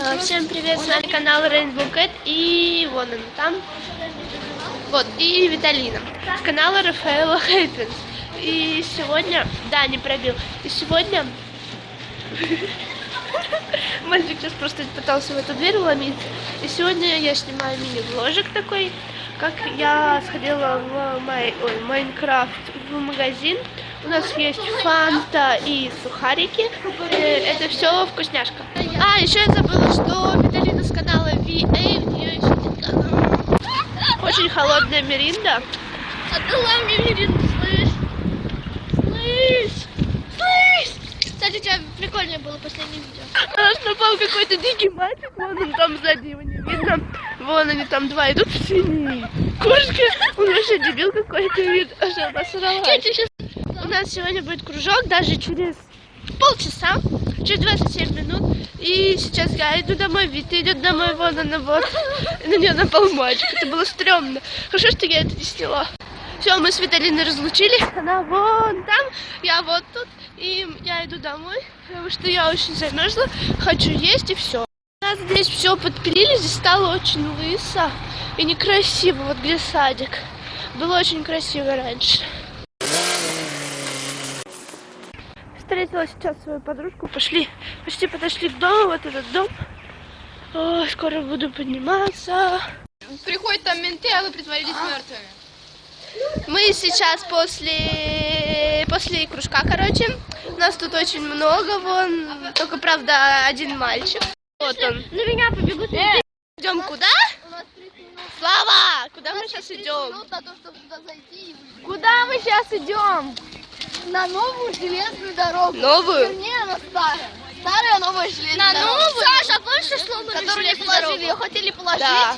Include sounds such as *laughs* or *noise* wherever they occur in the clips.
А, Всем привет, с вами канал Rainbow Cat и вон он там. Вот, и Виталина. С канала Рафаэла Хейтвинс. И сегодня... Да, не пробил. И сегодня... *laughs* Мальчик сейчас просто пытался в эту дверь вломиться. И сегодня я снимаю мини-вложик такой, как я сходила в май... Ой, Майнкрафт в магазин. У нас есть фанта и сухарики. Э, Это все вкусняшка. А, еще я забыла, что Виталина с канала VA, у нее еще очень холодная меринда. Отдала мне Мирину, слышь? Слышь? Слышь? Кстати, у тебя прикольное было последнее видео. На нас напал какой-то дикий мальчик, вон он там сзади, его не видно. Вон они там два идут в синей куртке. Он вообще дебил какой-то вид. Аж обосралась. Тетя сейчас... Нас сегодня будет кружок даже через полчаса, через 27 минут. И сейчас я иду домой, Вита идет домой, вон она вот. И на нее напал мальчик. Это было стрёмно. Хорошо, что я это не сняла. Все, мы с Виталиной разлучились. Она вон там, я вот тут. И я иду домой, потому что я очень замерзла. Хочу есть и все. Нас здесь все подпилили, здесь стало очень лысо и некрасиво. Вот где садик. Было очень красиво раньше. Встретила сейчас свою подружку, пошли, почти подошли к дому, вот этот дом. Ой, скоро буду подниматься. Приходят там менты, а вы притворились мертвыми. Мы сейчас после после кружка, короче. Нас тут очень много, вон. Только, правда, один мальчик. Вот он. На меня побегут Идем куда? Слава! Куда мы сейчас идем? на то, чтобы туда зайти и выйти. Куда мы сейчас идем? На новую железную дорогу. Новую? Вернее, на старую. Старая новая железная На дорога. новую? Саша, помнишь, что Которую не положили, ее хотели положить. Да.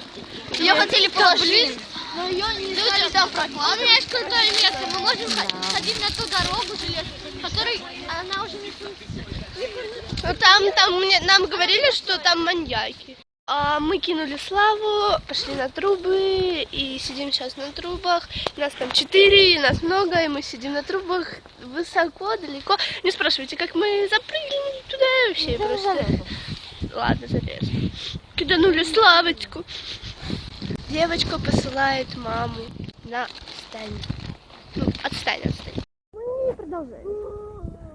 Ее хотели положить. Но ее не стали там прокладывать. У меня есть крутое место. Мы можем ходить на ту дорогу железную, которой она уже не функционирует. Ну там, там мне, нам говорили, что там маньяки. А мы кинули Славу, пошли на трубы и сидим сейчас на трубах. Нас там четыре, и нас много, и мы сидим на трубах высоко, далеко. Не спрашивайте, как мы запрыгнули туда вообще просто. Ладно, залез. Киданули Славочку. Девочка посылает маму на стань. Ну, отстань, отстань. Мы продолжаем.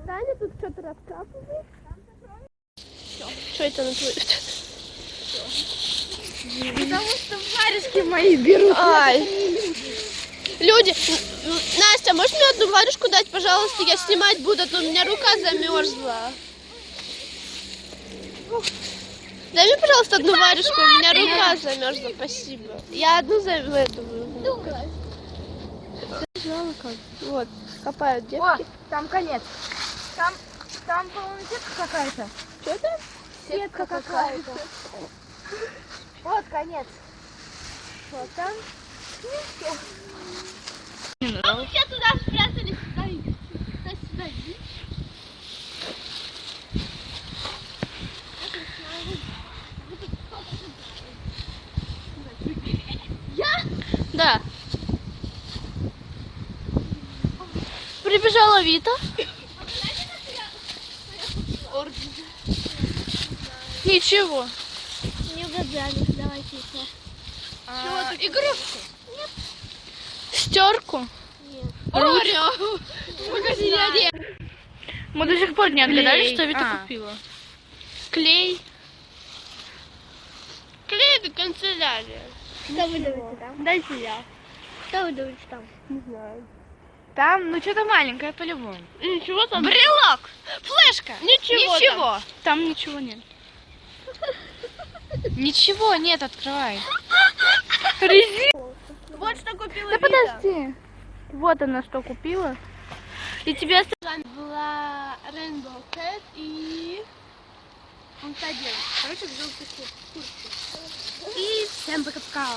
Таня тут что-то раскапывает. Что это на твой... Потому что варежки мои берут. Ай. Люди, Настя, можешь мне одну варежку дать, пожалуйста? Я снимать буду, а то у меня рука замерзла. Дай мне, пожалуйста, одну варежку, у меня рука замерзла, спасибо. Я одну за эту. Как. Вот, копают О, девки. там конец. Там, там, по-моему, сетка какая-то. Что это? Сетка какая-то. Вот конец. Вот там. А мы все туда спрятались. Сюда, сюда, сюда. иди. Да. Прибежала Вита. Ничего. Не угадали. А, игрушку? Нет. Стерку? Нет. Ручку? В магазине Мы до сих пор не отгадали, Клей. что Вита А. купила. Клей? Клей до канцелярия. Что вы думаете там? Дайте я. Что вы думаете там? Не знаю. Там, ну что-то маленькое по-любому. Ничего там. Брелок! Флешка! Ничего. Ничего! Там ничего нет. Ничего нет, открывай. Вот что купила Да Вита. подожди. Вот она что купила. И тебе оста- С вами была Rainbow Cat и... Он девочка. Короче, в желтой куртке. И всем пока-пока.